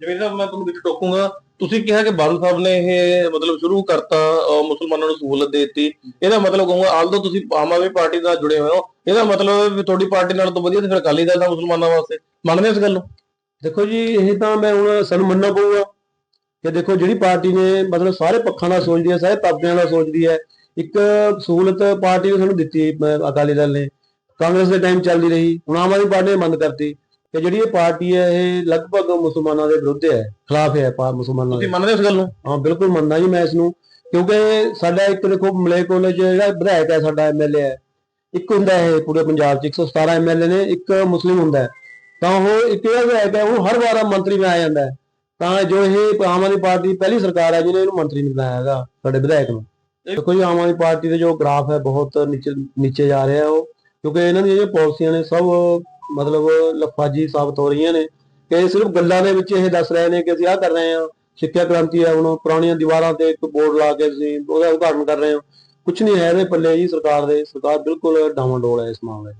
ਜਿਵੇਂ ਸਾਹਿਬ ਮੈਂ ਤੁਹਾਨੂੰ ਵਿੱਚ ਟੋਕੂਗਾ, ਤੁਸੀਂ ਕਿਹਾ ਕਿ ਬਾਦਲ ਸਾਹਿਬ ਨੇ ਇਹ ਮਤਲਬ ਸ਼ੁਰੂ ਕਰਤਾ ਮੁਸਲਮਾਨਾਂ ਨੂੰ ਸਹੂਲਤ ਦੇ ਦਿੱਤੀ। ਇਹਦਾ ਮਤਲਬ ਕਹੂੰਗਾ ਆਲਦੋ ਤੁਸੀਂ ਆਮ ਆਦਮੀ ਪਾਰਟੀ ਨਾਲ ਜੁੜੇ ਹੋਏ ਹੋ। ਇਹਦਾ ਮਤਲਬ ਤੁਹਾਡੀ ਪਾਰਟੀ ਨਾਲ ਤਾਂ ਵਧੀਆ, ਤੇ ਫਿਰ ਅਕਾਲੀ ਦਲ ਦਾ ਮੁਸਲਮਾਨਾਂ ਵਾਸਤੇ। ਮੰਨਦੇ ਇਸ ਗੱਲ ਨੂੰ? ਦੇਖੋ ਜੀ, ਇਹ ਤਾਂ ਮੈਂ ਹੁਣ ਸਾਨੂੰ ਮੰਨਣਾ ਪਊਗਾ। ਕਿ ਦੇਖੋ, ਜਿਹੜੀ ਪਾਰਟੀ ਨੇ ਮਤਲਬ ਸਾਰੇ ਪੱਖਾਂ ਦਾ ਸੋਚਦੀ ਹੈ, ਸਾਰੇ ਤਬਕਿਆਂ ਦਾ ਸੋਚਦੀ ਹੈ, ਇੱਕ ਸਹੂਲਤ ਪਾਰਟੀ ਨੇ ਸਾਨੂੰ ਦਿੱਤੀ ਅਕਾਲੀ ਦਲ ਨੇ। ਕਾਂਗਰਸ ਦੇ ਟਾਈਮ ਚੱਲਦੀ ਰਹੀ, ਹੁਣ ਆਮ ਆਦਮੀ ਪਾਰਟੀ ਨੇ ਬੰਦ ਕਰਤੀ। ਕਿ ਜਿਹੜੀ ਇਹ ਪਾਰਟੀ ਹੈ ਇਹ ਲਗਭਗ ਮੁਸਲਮਾਨਾਂ ਦੇ ਵਿਰੁੱਧ ਹੈ ਖਿਲਾਫ ਹੈ ਪਾ ਮੁਸਲਮਾਨਾਂ ਦੇ। ਤੁਸੀਂ ਮੰਨਦੇ ਇਸ ਗੱਲ ਨੂੰ? ਹਾਂ ਬਿਲਕੁਲ ਮੰਨਦਾ ਜੀ ਮੈਂ ਇਸ ਨੂੰ ਕਿਉਂਕਿ ਸਾਡਾ ਇੱਕ ਦੇਖੋ ਮਲੇ ਕਾਲਜ ਜਿਹੜਾ ਵਿਧਾਇਕ ਹੈ ਸਾਡਾ ਐਮਐਲਏ ਹੈ। ਇੱਕ ਹੁੰਦਾ ਹੈ ਪੂਰੇ ਪੰਜਾਬ 'ਚ 117 ਐਮਐਲਏ ਨੇ ਇੱਕ ਮੁਸਲਿਮ ਹੁੰਦਾ ਹੈ। ਤਾਂ ਉਹ ਇੱਕ ਜਿਹੜਾ ਵਿਧਾਇਕ ਹੈ ਉਹ ਹਰ ਵਾਰ ਮੰਤਰੀ ਬਣਾਇਆ ਜਾਂਦਾ ਹੈ। ਤਾਂ ਜੋ ਇਹ ਆਮ ਆਦਮੀ ਪਾਰਟੀ ਦੀ ਪਹਿਲੀ ਸਰਕਾਰ ਹੈ ਜਿਹਨੇ ਇਹਨੂੰ ਮੰਤਰੀ ਨਹੀਂ ਬਣਾਇਆ ਹੈਗਾ ਸਾਡੇ ਵਿਧਾਇਕ ਨੂੰ। ਦੇਖੋ ਜੀ ਆਮ ਆਦਮੀ ਪਾਰਟੀ ਦੇ ਜੋ ਗ੍ਰਾਫ ਹੈ ਬਹੁਤ ਨੀਚੇ ਨੀਚੇ ਜਾ ਰਿਹਾ ਉਹ। ਕਿਉਂਕਿ ਇਹਨਾਂ ਦੀਆਂ ਜਿਹੜੀਆਂ ਪਾਲਿਸੀਆਂ ਨੇ ਸਭ ਮਤਲਬ ਲਫਾਜੀ ਸਾਬਤ ਹੋ ਰਹੀਆਂ ਨੇ ਕਿ ਸਿਰਫ ਗੱਲਾਂ ਦੇ ਵਿੱਚ ਇਹ ਦੱਸ ਰਹੇ ਨੇ ਕਿ ਅਸੀਂ ਆਹ ਕਰ ਰਹੇ ਹਾਂ, ਸਿੱਖਿਆ ਕ੍ਰਾਂਤੀ ਹੈ ਹੁਣ, ਪੁਰਾਣੀਆਂ ਦੀਵਾਰਾਂ ਤੇ ਇੱਕ ਬੋਰਡ ਲਾ ਕੇ ਅਸੀਂ ਉਹਦਾ ਉਦਘਾਟਨ ਕਰ ਰਹੇ ਹਾਂ। ਕੁਝ ਨਹੀਂ ਹੈ ਇਹਦੇ ਪੱਲੇ ਜੀ ਸਰਕਾਰ ਦੇ, ਸਰਕਾਰ ਬਿਲਕੁਲ ਡਾਵਾਂਡੋਲ ਹੈ ਇਸ ਮਾਮਲੇ 'ਚ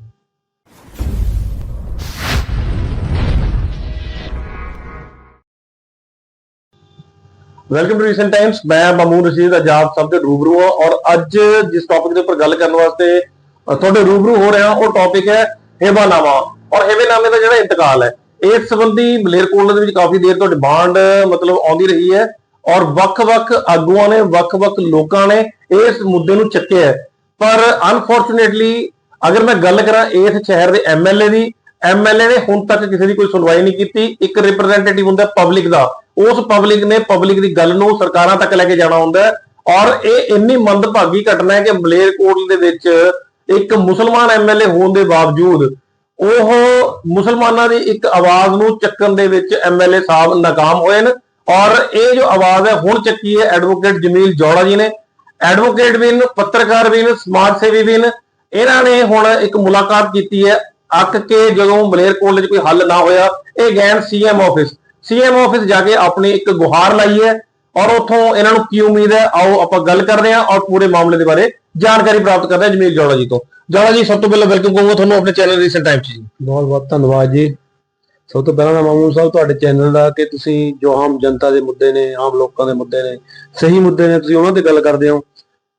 ਵੈਲਕਮ ਟੂ ਰੀਸੈਂਟ ਟਾਈਮਸ ਮੈਂ ਮਾਮੂਨ ਰਸ਼ੀਦ ਆਜ਼ਾਦ ਸਭ ਦੇ ਰੂਬਰੂ ਹਾਂ ਔਰ ਅੱਜ ਜਿਸ ਟੌਪਿਕ ਦੇ ਉੱਪਰ ਗੱਲ ਕਰਨ ਵਾਸਤੇ ਤੁਹਾਡੇ ਰੂਬਰੂ ਹੋ ਰਿਹਾ ਉਹ ਟੌਪਿਕ ਹੈ ਹੇਵਾਨਾਮਾ ਔਰ ਹੇਵੇਨਾਮੇ ਦਾ ਜਿਹੜਾ ਇੰਤਕਾਲ ਹੈ, ਇਸ ਸੰਬੰਧੀ ਮਲੇਰਕੋਟਲਾ ਦੇ ਵਿੱਚ ਕਾਫੀ ਦੇਰ ਤੋਂ ਡਿਮਾਂਡ ਮਤਲਬ ਆਉਂਦੀ ਰਹੀ ਹੈ ਔਰ ਵੱਖ-ਵੱਖ ਆਗੂਆਂ ਨੇ, ਵੱਖ-ਵੱਖ ਲੋਕਾਂ ਨੇ ਇਸ ਮੁੱਦੇ ਨੂੰ ਚੱਕਿਆ ਹੈ। ਪਰ ਅਨਫੋਰਚੂਨੇਟਲੀ ਅਗਰ ਮੈਂ ਗੱਲ ਕਰਾਂ ਇਸ ਸ਼ਹਿਰ ਦੇ ਐਮਐਲਏ ਦੀ ਐਮਐਲਏ ਨੇ ਹੁਣ ਤੱਕ ਕਿਸੇ ਦੀ ਕੋਈ ਸੁਣਵਾਈ ਨਹੀਂ ਕੀਤੀ। ਇੱਕ ਰਿਪਰੈਜ਼ੈਂਟੇਟਿਵ ਹੁੰਦਾ ਪਬਲਿਕ ਦਾ। ਉਸ ਪਬਲਿਕ ਨੇ ਪਬਲਿਕ ਦੀ ਗੱਲ ਨੂੰ ਸਰਕਾਰਾਂ ਤੱਕ ਲੈ ਕੇ ਜਾਣਾ ਹੁੰਦਾ ਔਰ ਇਹ ਇੰਨੀ ਮੰਦਭਾਗੀ ਘਟਨਾ ਹੈ ਕਿ ਮਲੇਰਕੋਟਲ ਦੇ ਵਿੱਚ ਇੱਕ ਮੁਸਲਮਾਨ ਐਮਐਲਏ ਹੋਣ ਦੇ ਬਾਵਜੂਦ ਉਹ ਮੁਸਲਮਾਨਾਂ ਦੀ ਇੱਕ ਆਵਾਜ਼ ਨੂੰ ਚੱਕਣ ਦੇ ਵਿੱਚ ਐਮਐਲਏ ਸਾਹਿਬ ਨਾਕਾਮ ਹੋਏ ਨੇ ਔਰ ਇਹ ਜੋ ਆਵਾਜ਼ ਹੈ, ਹੁਣ ਚੱਕੀ ਹੈ ਐਡਵੋਕੇਟ ਜਮੀਲ ਜੋੜਾ ਜੀ ਨੇ। ਐਡਵੋਕੇਟ ਵੀ ਨੇ, ਪੱਤਰਕਾਰ ਵੀ ਨੇ, ਸਮਾਜ ਸੇਵੀ ਵੀ ਨੇ। ਇਹਨਾਂ ਨੇ ਹੁਣ ਇੱਕ ਮੁਲਾਕਾਤ ਕੀਤੀ ਹੈ। ਅੱਕ ਕੇ ਜਦੋਂ ਮਲੇਰਕੋਟਲੇ 'ਚ ਕੋਈ ਹੱਲ ਨਾ ਹੋਇਆ, ਇਹ ਗਏ ਸੀਐਮ ਆਫਿਸ। ਸੀਐਮ ਆਫਿਸ ਜਾ ਕੇ ਆਪਣੀ ਇੱਕ ਗੁਹਾਰ ਲਾਈ ਹੈ ਔਰ ਉੱਥੋਂ ਇਹਨਾਂ ਨੂੰ ਕੀ ਉਮੀਦ ਹੈ, ਆਓ ਆਪਾਂ ਗੱਲ ਕਰਦੇ ਹਾਂ ਔਰ ਪੂਰੇ ਮਾਮਲੇ ਦੇ ਬਾਰੇ ਜਾਣਕਾਰੀ ਪ੍ਰਾਪਤ ਕਰਦੇ ਹਾਂ ਜਮੀਲ ਜੋੜਾ ਜੀ ਤੋਂ। ਜੌੜਾ ਜੀ, ਸਭ ਤੋਂ ਪਹਿਲਾਂ ਵੈਲਕਮ ਕਰੂੰਗਾ ਤੁਹਾਨੂੰ ਆਪਣੇ ਚੈਨਲ ਰੀਸੈਂਟ ਟਾਈਮ 'ਚ ਜੀ। ਬਹੁਤ ਬਹੁਤ ਧੰਨਵਾਦ ਜੀ। ਸਭ ਤੋਂ ਪਹਿਲਾਂ ਤਾਂ ਮਾਮੂਨ ਸਾਹਿਬ, ਤੁਹਾਡੇ ਚੈਨਲ ਦਾ ਕਿ ਤੁਸੀਂ ਜੋ ਆਮ ਜਨਤਾ ਦੇ ਮੁੱਦੇ ਨੇ, ਆਮ ਲੋਕਾਂ ਦੇ ਮੁੱਦੇ ਨੇ, ਸਹੀ ਮੁੱਦੇ ਨੇ, ਤੁਸੀਂ ਉਹਨਾਂ ਤੇ ਗੱਲ ਕਰਦੇ ਹੋ।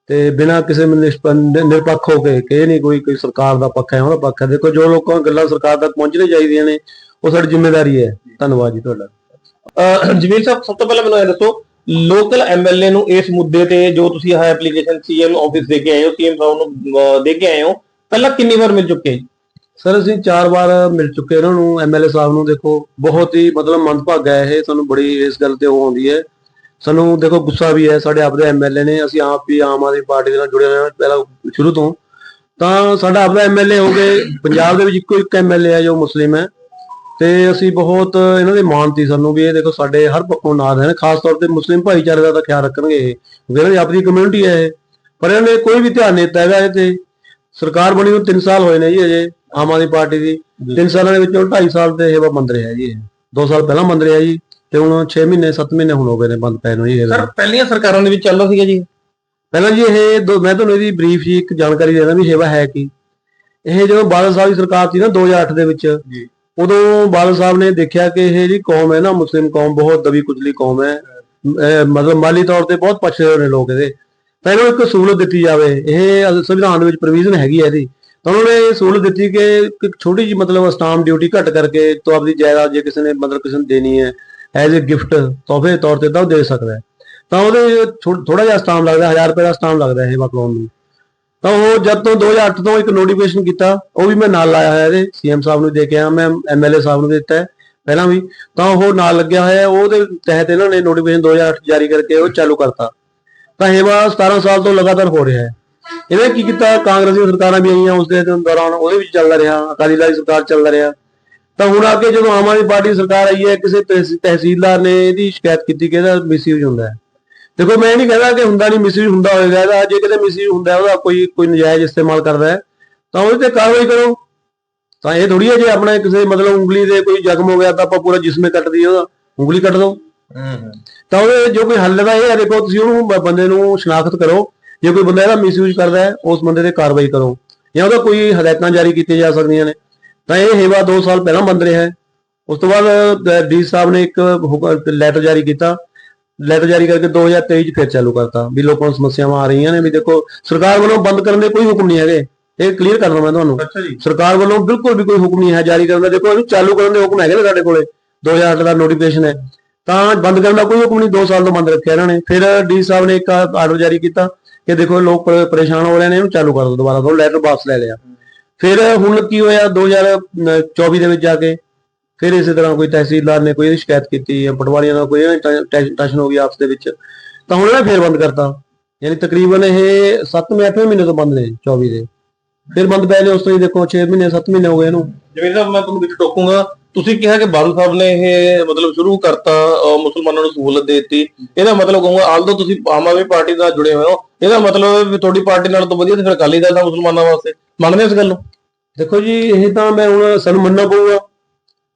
ਤੇ ਬਿਨਾਂ ਕਿਸੇ ਨਿਰਪੱਖ ਹੋ ਕੇ ਕਿ ਇਹ ਨਹੀਂ ਕੋਈ ਕੋਈ ਸਰਕਾਰ ਦਾ ਪੱਖ ਹੈ, ਉਹਦਾ ਪੱਖ ਹੈ। ਦੇਖੋ, ਜੋ ਲੋਕਾਂ ਗੱਲਾਂ ਸਰਕਾਰ ਤੱਕ ਪਹੁੰਚਣੀ ਚਾਹੀਦੀਆਂ ਨੇ, ਉਹ ਸਾਡੀ ਜ਼ਿੰਮੇਵਾਰੀ ਹੈ। ਧੰਨਵਾਦ ਜੀ ਤੁਹਾਡਾ। ਅਹ ਜਮੀਲ ਸਾਹਿਬ, ਸਭ ਤੋਂ ਪਹਿਲਾਂ ਮੈਨੂੰ ਇਹ ਦੱਸੋ ਲੋਕਲ ਐਮਐਲਏ ਨੂੰ ਇਸ ਮੁੱਦੇ ਤੇ ਜੋ ਤੁਸੀਂ ਆਹ ਐਪਲੀਕੇਸ਼ਨ ਸੀਐਮ ਆਫਿਸ ਦੇ ਕੇ ਆਏ ਹੋ ਸੀਐਮ ਸਾਹਿਬ ਨੂੰ ਦੇ ਕੇ ਆਏ ਹੋ, ਪਹਿਲਾਂ ਕਿੰਨੀ ਵਾਰ ਮਿਲ ਚੁੱਕੇ? ਸਰ, ਅਸੀਂ ਚਾਰ ਵਾਰ ਮਿਲ ਚੁੱਕੇ ਉਹਨਾਂ ਨੂੰ ਐਮਐਲਏ ਸਾਹਿਬ ਨੂੰ। ਦੇਖੋ, ਬਹੁਤ ਹੀ ਮਤਲਬ ਮੰਦਭਾਗਾ ਹੈ ਇਹ, ਸਾਨੂੰ ਬੜੀ ਇਸ ਗੱਲ ਤੇ ਉਹ ਆਉਂਦੀ ਹੈ। ਸਾਨੂੰ ਦੇਖੋ, ਗੁੱਸਾ ਵੀ ਹੈ, ਸਾਡੇ ਆਪਦੇ ਐਮਐਲਏ ਨੇ, ਅਸੀਂ ਆਪ ਵੀ ਆਮ ਆਦਮੀ ਪਾਰਟੀ ਦੇ ਨਾਲ ਜੁੜੇ ਹੋਏ ਹਾਂ ਪਹਿਲਾਂ ਸ਼ੁਰੂ ਤੋਂ। ਤਾਂ ਸਾਡਾ ਆਪਦਾ ਐਮਐਲਏ ਹੋ ਗਏ, ਪੰਜਾਬ ਦੇ ਵਿੱਚ ਇੱਕੋ ਇੱਕ ਐਮਐਲਏ ਹੈ ਜੋ ਮੁਸਲਿਮ ਹੈ। ਤੇ ਅਸੀਂ ਬਹੁਤ ਇਹਨਾਂ ਦੇ ਮਾਨਤੀ ਸਾਨੂੰ ਵੀ ਇਹ ਦੇਖੋ ਸਾਡੇ ਹਰ ਪੱਖੋਂ ਨਾਲ ਹਨ ਖਾਸ ਤੌਰ ਤੇ ਮੁਸਲਿਮ ਭਾਈਚਾਰੇ ਦਾ ਤਾਂ ਖਿਆਲ ਰੱਖਣਗੇ ਇਹਨਾਂ ਦੀ ਆਪਣੀ ਕਮਿਊਨਿਟੀ ਹੈ ਇਹ। ਪਰ ਇਹਨਾਂ ਨੇ ਕੋਈ ਵੀ ਧਿਆਨ ਨਹੀਂ ਦਿੱਤਾ ਹੈਗਾ ਇਹ ਤੇ। ਸਰਕਾਰ ਬਣੀ ਨੂੰ 3 ਸਾਲ ਹੋਏ ਨੇ ਜੀ ਅਜੇ ਆਮ ਆਦਮੀ ਪਾਰਟੀ ਦੀ। 3 ਸਾਲਾਂ ਦੇ ਵਿੱਚੋਂ 2.5 ਸਾਲ ਤੇ ਇਹ ਬੰਦ ਰਿਹਾ ਜੀ ਇਹ। 2 ਸਾਲ ਪਹਿਲਾਂ ਬੰਦ ਰਿਹਾ ਜੀ ਤੇ ਹੁਣ 6 ਮਹੀਨੇ 7 ਮਹੀਨੇ ਹੁਣ ਹੋ ਗਏ ਨੇ ਬੰਦ ਪਏ ਨੂੰ ਜੀ ਸਰ ਪਹਿਲੀਆਂ ਸਰਕਾਰਾਂ ਦੇ ਵਿੱਚ ਚੱਲਦਾ ਸੀਗਾ ਜੀ ਪਹਿਲਾਂ ਜੀ ਇਹ ਮੈਂ ਤੁਹਾਨੂੰ ਇਹਦੀ ਬਰੀਫ ਜੀ ਇੱਕ ਜਾਣਕਾਰੀ ਦੇਣਾ ਵੀ ਸੇਵਾ ਹੈ ਕੀ। ਇਹ ਜਦੋਂ ਬਾਦਲ ਸਾਹਿਬ ਦੀ ਸਰਕਾਰ ਸੀ ਨਾ 2008 ਦੇ ਵਿੱਚ ਜੀ। ਉਦੋਂ ਬਾਦਲ ਸਾਹਿਬ ਨੇ ਦੇਖਿਆ ਕਿ ਇਹ ਜਿਹੜੀ ਕੌਮ ਹੈ ਨਾ, ਮੁਸਲਿਮ ਕੌਮ, ਬਹੁਤ ਦਬੀ ਕੁਚਲੀ ਕੌਮ ਹੈ। ਮਤਲਬ ਮਾਲੀ ਤੌਰ ਤੇ ਬਹੁਤ ਪਛੜੇ ਹੋਏ ਨੇ ਲੋਕ ਇਹਦੇ। ਤਾਂ ਇਹਨੂੰ ਇੱਕ ਸਹੂਲਤ ਦਿੱਤੀ ਜਾਵੇ। ਇਹ ਸੰਵਿਧਾਨ ਦੇ ਵਿੱਚ ਪ੍ਰੋਵੀਜ਼ਨ ਹੈਗੀ ਹੈ ਇਹਦੀ। ਤਾਂ ਉਹਨਾਂ ਨੇ ਇਹ ਸਹੂਲਤ ਦਿੱਤੀ ਕਿ ਇੱਕ ਛੋਟੀ ਜਿਹੀ ਮਤਲਬ ਸਟਾਮ ਡਿਊਟੀ ਘੱਟ ਕਰਕੇ ਤੋਂ ਆਪਦੀ ਜਾਇਦਾਦ ਜੇ ਕਿਸੇ ਨੇ ਮਤਲਬ ਕਿਸੇ ਨੂੰ ਦੇਣੀ ਹੈ ਐਜ਼ ਅ ਗਿਫਟ ਤੋਹਫੇ ਤੌਰ ਤੇ ਤਾਂ ਉਹ ਦੇ ਸਕਦਾ ਹੈ। ਤਾਂ ਉਹਦੇ ਥੋੜਾ ਜਿਹਾ ਸਟਾਮ ਲੱਗਦਾ 1000 ਰੁਪਏ ਦਾ ਸਟਾਮ ਲੱਗਦਾ ਇਹ ਮਕਲੋਨ ਨੂੰ। ਤਾਂ ਉਹ ਜਦ ਤੋਂ 2008 ਤੋਂ ਇੱਕ ਨੋਟੀਫਿਕੇਸ਼ਨ ਕੀਤਾ, ਉਹ ਵੀ ਮੈਂ ਨਾਲ ਲਾਇਆ ਹੋਇਆ ਇਹਦੇ ਸੀਐਮ ਸਾਹਿਬ ਨੂੰ ਦੇ ਕੇ ਆਇਆ, ਮੈਂ ਐਮਐਲਏ ਸਾਹਿਬ ਨੂੰ ਦਿੱਤਾ ਪਹਿਲਾਂ ਵੀ। ਤਾਂ ਉਹ ਨਾਲ ਲੱਗਿਆ ਹੋਇਆ, ਉਹਦੇ ਤਹਿਤ ਇਹਨਾਂ ਨੇ ਨੋਟੀਫਿਕੇਸ਼ਨ 2008 ਜਾਰੀ ਕਰਕੇ ਉਹ ਚਾਲੂ ਕਰਤਾ। ਤਾਂ ਹੇਵਾ 17 ਸਾਲ ਤੋਂ ਲਗਾਤਾਰ ਹੋ ਰਿਹਾ ਹੈ। ਇਹਨੇ ਕੀ ਕੀਤਾ? ਕਾਂਗਰਸੀ ਸਰਕਾਰਾਂ ਵੀ ਆਈਆਂ ਉਸ ਦੇ ਦੌਰਾਨ, ਉਹਦੇ ਵਿੱਚ ਚੱਲਦਾ ਰਿਹਾ, ਅਕਾਲੀ ਦਲ ਦੀ ਸਰਕਾਰ ਚੱਲਦਾ ਰਿਹਾ। ਤਾਂ ਹੁਣ ਆ ਕੇ ਜਦੋਂ ਆਮ ਆਦਮੀ ਪਾਰਟੀ ਦੀ ਸਰਕਾਰ ਆਈ ਹੈ, ਕਿਸੇ ਤਹਿਸੀਲਦਾਰ ਨੇ ਇਹਦੀ ਸ਼ਿਕਾਇਤ ਕੀਤੀ ਕਿ ਇਹਦਾ ਮਿਸਯੂਜ਼ ਹੁੰਦਾ ਹੈ। ਦੇਖੋ ਮੈਂ ਨਹੀਂ ਕਹਿੰਦਾ ਕਿ ਹੁੰਦਾ ਨਹੀਂ ਮਿਸਯੂਜ਼ ਹੁੰਦਾ ਹੋਵੇਗਾ ਇਹਦਾ ਜੇ ਕਿਤੇ ਮਿਸਯੂਜ਼ ਹੁੰਦਾ ਹੈ, ਉਹਦਾ ਕੋਈ ਕੋਈ ਨਜਾਇਜ਼ ਇਸਤੇਮਾਲ ਕਰਦਾ ਹੈ। ਤਾਂ ਉਹਦੇ ਤੇ ਕਾਰਵਾਈ ਕਰੋ। ਤਾਂ ਇਹ ਥੋੜੀ ਹੈ ਜੇ ਆਪਣਾ ਕਿਸੇ ਮਤਲਬ ਉਂਗਲੀ ਦੇ ਕੋਈ ਜ਼ਖਮ ਹੋ ਗਿਆ ਤਾਂ ਆਪਾਂ ਪੂਰਾ ਜਿਸਮੇ ਕੱਟ ਦਈਏ ਉਹਦਾ ਉਂਗਲੀ ਕੱਟ ਦਿਓ। ਤਾਂ ਉਹਦੇ ਜੋ ਕੋਈ ਹੱਲ ਦਾ ਇਹ ਹੈ ਦੇਖੋ ਤੁਸੀਂ ਉਹਨੂੰ ਬੰਦੇ ਨੂੰ ਸ਼ਨਾਖਤ ਕਰੋ। ਜੇ ਕੋਈ ਬੰਦਾ ਇਹਦਾ ਮਿਸਯੂਜ਼ ਕਰਦਾ ਹੈ ਉਸ ਬੰਦੇ ਤੇ ਕਾਰਵਾਈ ਕਰੋ। ਜਾਂ ਉਹਦਾ ਕੋਈ ਹਦਾਇਤਾਂ ਜਾਰੀ ਕੀਤੀਆਂ ਜਾ ਸਕਦੀਆਂ ਨੇ। ਤਾਂ ਇਹ ਹੇਵਾ 2 ਸਾਲ ਪਹਿਲਾਂ ਬੰਦ ਰਿਹਾ ਹੈ। ਉਸ ਤੋਂ ਬਾਅਦ ਡੀ ਸਾਹਿਬ ਨੇ ਇੱਕ ਲੈਟਰ ਜਾਰੀ ਕੀਤਾ। ਲੈਟਰ ਜਾਰੀ ਕਰਕੇ 2023 ਚ ਫਿਰ ਚਾਲੂ ਕਰਤਾ। ਵੀ ਲੋਕਾਂ ਨੂੰ ਸਮੱਸਿਆਵਾਂ ਆ ਰਹੀਆਂ ਨੇ ਵੀ ਦੇਖੋ ਸਰਕਾਰ ਵੱਲੋਂ ਬੰਦ ਕਰਨ ਦੇ ਕੋਈ ਹੁਕਮ ਨਹੀਂ ਹੈਗੇ। ਇਹ ਕਲੀਅਰ ਕਰਨਾ ਮੈਂ ਤੁਹਾਨੂੰ। ਸਰਕਾਰ ਵੱਲੋਂ ਬਿਲਕੁਲ ਵੀ ਕੋਈ ਹੁਕਮ ਨਹੀਂ ਹੈ ਜਾਰੀ ਕਰਨ ਦਾ। ਦੇਖੋ ਇਹਨੂੰ ਚਾਲੂ ਕਰਨ ਦੇ ਹੁਕਮ ਹੈਗੇ ਨੇ ਸਾਡੇ ਕੋਲੇ। 2008 ਦਾ ਨੋਟੀਫਿਕੇਸ਼ਨ ਹੈ। ਤਾਂ ਬੰਦ ਕਰਨ ਦਾ ਕੋਈ ਹੁਕਮ ਨਹੀਂ। 2 ਸਾਲ ਤੋਂ ਬੰਦ ਰੱਖਿਆ ਇਹਨਾਂ ਨੇ। ਫਿਰ ਡੀ ਸਾਹਿਬ ਨੇ ਇੱਕ ਆਰਡਰ ਜਾਰੀ ਕੀਤਾ ਕਿ ਦੇਖੋ ਲੋਕ ਪਰੇਸ਼ਾਨ ਹੋ ਰਹੇ ਨੇ ਇਹਨੂੰ ਚਾਲੂ ਕਰ ਦਿਓ ਦੁਬਾਰਾ। ਤੋਂ ਲੈਟਰ ਵਾਪਸ ਲੈ ਲਿਆ। ਫਿਰ ਹੁਣ ਕੀ ਹੋਇਆ? 2024 ਦੇ ਵਿੱਚ ਜਾ ਕੇ ਫਿਰ ਇਸੇ ਤਰ੍ਹਾਂ ਕੋਈ ਤਹਿਸੀਲਦਾਰ ਨੇ ਕੋਈ ਇਹਦੀ ਸ਼ਿਕਾਇਤ ਕੀਤੀ ਜਾਂ ਪਟਵਾਰੀਆਂ ਨਾਲ ਕੋਈ ਟੈਸ਼ਨ ਹੋ ਗਈ ਆਪਸ ਦੇ ਵਿੱਚ ਤਾਂ ਹੁਣ ਇਹਨਾਂ ਨੇ ਫੇਰ ਬੰਦ ਕਰਤਾ। ਯਾਨੀ ਤਕਰੀਬਨ ਇਹ 7ਵੇਂ 8ਵੇਂ ਮਹੀਨੇ ਤੋਂ ਬੰਦ ਨੇ 24 ਦੇ। ਫਿਰ ਬੰਦ ਪਏ ਨੇ ਉਸ ਤੋਂ ਹੀ ਦੇਖੋ 6 ਮਹੀਨੇ 7 ਮਹੀਨੇ ਹੋ ਗਏ ਇਹਨੂੰ। ਜਿਵੇਂ ਸਾਹਿਬ ਮੈਂ ਤੁਹਾਨੂੰ ਵਿੱਚ ਟੋਕੂੰਗਾ ਤੁਸੀਂ ਕਿਹਾ ਕਿ ਬਾਦਲ ਸਾਹਿਬ ਨੇ ਇਹ ਮਤਲਬ ਸ਼ੁਰੂ ਕਰਤਾ ਮੁਸਲਮਾਨਾਂ ਨੂੰ ਸਹੂਲਤ ਦੇ ਦਿੱਤੀ। ਇਹਦਾ ਮਤਲਬ ਕਹੂੰਗਾ ਆਲਦੋ ਤੁਸੀਂ ਆਮ ਆਦਮੀ ਪਾਰਟੀ ਨਾਲ ਜੁੜੇ ਹੋਏ ਹੋ। ਇਹਦਾ ਮਤਲਬ ਵੀ ਤੁਹਾਡੀ ਪਾਰਟੀ ਨਾਲ ਤਾਂ ਵਧੀਆ ਤੇ ਫਿਰ ਅਕਾਲੀ ਦਲ ਦਾ ਮੁਸਲਮਾਨਾਂ ਵਾਸਤੇ। ਮੰਨਦੇ ਇਸ ਗੱਲ ਨੂੰ? ਦੇਖੋ ਜੀ ਇਹ ਤਾਂ ਮੈਂ ਹੁਣ ਸਾਨੂੰ ਮੰਨਣਾ ਪਊਗਾ।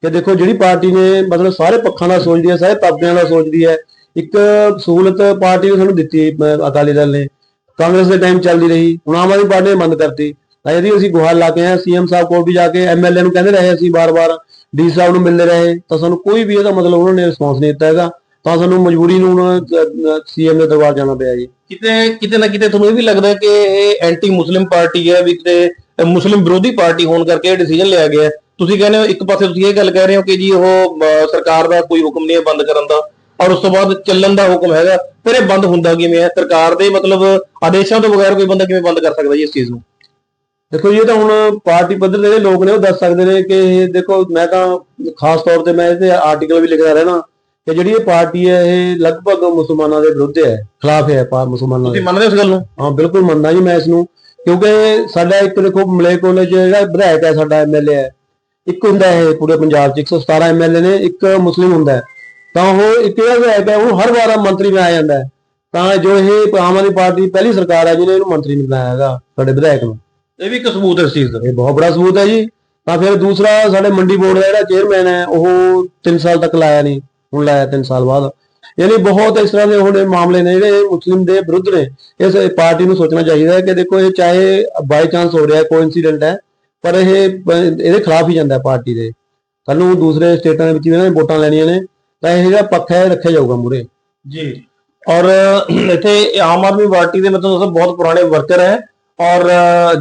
ਕਿ ਦੇਖੋ ਜਿਹੜੀ ਪਾਰਟੀ ਨੇ ਮਤਲਬ ਸਾਰੇ ਪੱਖਾਂ ਦਾ ਸੋਚਦੀ ਹੈ, ਸਾਰੇ ਤਾਬਿਆਂ ਦਾ ਸੋਚਦੀ ਹੈ, ਇੱਕ ਸਹੂਲਤ ਪਾਰਟੀ ਨੇ ਸਾਨੂੰ ਦਿੱਤੀ ਅਕਾਲੀ ਦਲ ਨੇ। ਕਾਂਗਰਸ ਦੇ ਟਾਈਮ ਚੱਲਦੀ ਰਹੀ, ਹੁਣ ਆਮ ਆਦਮੀ ਪਾਰਟੀ ਨੇ ਬੰਦ ਕਰਤੀ। ਤਾਂ ਇਹਦੀ ਅਸੀਂ ਗੁਹਾਰ ਲਾ ਕੇ ਆਏ ਸੀਐਮ ਸਾਹਿਬ ਕੋਲ ਵੀ ਜਾ ਕੇ ਐਮਐਲਏ ਨੂੰ ਕਹਿੰਦੇ ਰਹੇ ਅਸੀਂ ਬਾਰ-ਬਾਰ ਡੀ ਸਾਹਿਬ ਨੂੰ ਮਿਲਦੇ ਰਹੇ। ਤਾਂ ਸਾਨੂੰ ਕੋਈ ਵੀ ਇਹਦਾ ਮਤਲਬ ਉਹਨਾਂ ਨੇ ਰਿਸਪੌਂਸ ਨਹੀਂ ਦਿੱਤਾ ਹੈਗਾ। ਤਾਂ ਸਾਨੂੰ ਮਜਬੂਰੀ ਨੂੰ ਹੁਣ ਸੀਐਮ ਦੇ ਦਰਬਾਰ ਜਾਣਾ ਪਿਆ ਜੀ। ਕਿਤੇ ਕਿਤੇ ਨਾ ਕਿਤੇ ਤੁਹਾਨੂੰ ਇਹ ਵੀ ਲੱਗਦਾ ਕਿ ਇਹ ਐਂਟੀ ਮੁਸਲਿਮ ਪਾਰਟੀ ਹੈ, ਵੀ ਕਿਤੇ ਮੁਸਲਿਮ ਵਿਰੋਧੀ ਪਾਰਟੀ ਹੋਣ ਕਰਕੇ ਇਹ ਡਿਸੀਜਨ ਲਿਆ ਗਿਆ ਤੁਸੀਂ ਕਹਿੰਦੇ ਹੋ ਇੱਕ ਪਾਸੇ ਤੁਸੀਂ ਇਹ ਗੱਲ ਕਹਿ ਰਹੇ ਹੋ ਕਿ ਜੀ ਉਹ ਸਰਕਾਰ ਦਾ ਕੋਈ ਹੁਕਮ ਨਹੀਂ ਹੈ ਬੰਦ ਕਰਨ ਦਾ ਔਰ ਉਸ ਤੋਂ ਬਾਅਦ ਚੱਲਣ ਦਾ ਹੁਕਮ ਹੈਗਾ ਫਿਰ ਇਹ ਬੰਦ ਹੁੰਦਾ ਕਿਵੇਂ ਹੈ? ਸਰਕਾਰ ਦੇ ਮਤਲਬ ਆਦੇਸ਼ਾਂ ਤੋਂ ਬਗੈਰ ਕੋਈ ਬੰਦਾ ਕਿਵੇਂ ਬੰਦ ਕਰ ਸਕਦਾ ਜੀ ਇਸ ਚੀਜ਼ ਨੂੰ? ਦੇਖੋ ਜੀ ਇਹ ਤਾਂ ਹੁਣ ਪਾਰਟੀ ਪੱਧਰ ਦੇ ਲੋਕ ਨੇ ਉਹ ਦੱਸ ਸਕਦੇ ਨੇ ਕਿ ਦੇਖੋ ਮੈਂ ਤਾਂ ਖਾਸ ਤੌਰ ਤੇ ਮੈਂ ਇਹਦੇ ਆਰਟੀਕਲ ਵੀ ਲਿਖਦਾ ਰਹਿਣਾ ਕਿ ਜਿਹੜੀ ਇਹ ਪਾਰਟੀ ਹੈ ਇਹ ਲਗਭਗ ਮੁਸਲਮਾਨਾਂ ਦੇ ਵਿਰੁੱਧ ਹੈ ਖਿਲਾਫ ਹੈ ਪਾ ਮੁਸਲਮਾਨਾਂ ਦੇ। ਤੁਸੀਂ ਮੰਨਦੇ ਇਸ ਗੱਲ ਨੂੰ? ਹਾਂ ਬਿਲਕੁਲ ਮੰਨਦਾ ਜੀ ਮੈਂ ਇਸ ਨੂੰ ਕਿਉਂਕਿ ਸਾਡਾ ਇੱਕ ਦੇਖੋ ਮਲੇ ਕਾਲਜ ਜਿਹੜਾ ਵਿਧਾਇਕ ਹੈ ਸਾਡਾ ਐਮਐਲਏ ਹੈ ਇੱਕ ਹੁੰਦਾ ਹੈ ਪੂਰੇ ਪੰਜਾਬ 'ਚ 117 ਐਮਐਲਏ ਨੇ ਇੱਕ ਮੁਸਲਿਮ ਹੁੰਦਾ ਹੈ। ਤਾਂ ਉਹ ਇੱਕ ਜਿਹੜਾ ਵਿਧਾਇਕ ਹੈ ਉਹ ਹਰ ਵਾਰ ਮੰਤਰੀ ਬਣਾਇਆ ਜਾਂਦਾ ਹੈ। ਤਾਂ ਜੋ ਇਹ ਆਮ ਆਦਮੀ ਪਾਰਟੀ ਪਹਿਲੀ ਸਰਕਾਰ ਹੈ ਜਿਹਨੇ ਇਹਨੂੰ ਮੰਤਰੀ ਨਹੀਂ ਬਣਾਇਆ ਹੈਗਾ ਸਾਡੇ ਵਿਧਾਇਕ ਨੂੰ। ਇਹ ਵੀ ਇੱਕ ਸਬੂਤ ਹੈ ਇਸ ਚੀਜ਼ ਦਾ। ਇਹ ਬਹੁਤ ਬੜਾ ਸਬੂਤ ਹੈ ਜੀ। ਤਾਂ ਫਿਰ ਦੂਸਰਾ ਸਾਡੇ ਮੰਡੀ ਬੋਰਡ ਦਾ ਜਿਹੜਾ ਚੇਅਰਮੈਨ ਹੈ ਉਹ 3 ਸਾਲ ਤੱਕ ਲਾਇਆ ਨਹੀਂ। ਹੁਣ ਲਾਇਆ 3 ਸਾਲ ਬਾਅਦ। ਯਾਨੀ ਬਹੁਤ ਇਸ ਤਰ੍ਹਾਂ ਦੇ ਹੁਣ ਮਾਮਲੇ ਨੇ ਜਿਹੜੇ ਮੁਸਲਿਮ ਦੇ ਵਿਰੁੱਧ ਨੇ ਇਸ ਪਾਰਟੀ ਨੂੰ ਸੋਚਣਾ ਚਾਹੀਦਾ ਹੈ ਕਿ ਦੇਖੋ ਇਹ ਚਾਹੇ ਬਾਈ ਚਾਂਸ ਹੋ ਰਿਹਾ ਕੋਈ ਇਨਸੀਡੈਂਟ ਹੈ ਪਰ ਇਹ ਇਹਦੇ ਖਿਲਾਫ ਹੀ ਜਾਂਦਾ ਪਾਰਟੀ ਦੇ। ਕੱਲ ਨੂੰ ਦੂਸਰੇ ਸਟੇਟਾਂ ਦੇ ਵਿੱਚ ਵੀ ਇਹਨਾਂ ਨੇ ਵੋਟਾਂ ਲੈਣੀਆਂ ਨੇ ਤਾਂ ਇਹ ਜਿਹੜਾ ਪੱਖ ਹੈ ਰੱਖਿਆ ਜਾਊਗਾ ਮੂਰੇ ਜੀ। ਔਰ ਇੱਥੇ ਆਮ ਆਦਮੀ ਪਾਰਟੀ ਦੇ ਮਤਲਬ ਦੱਸੋ ਬਹੁਤ ਪੁਰਾਣੇ ਵਰਕਰ ਹੈ ਔਰ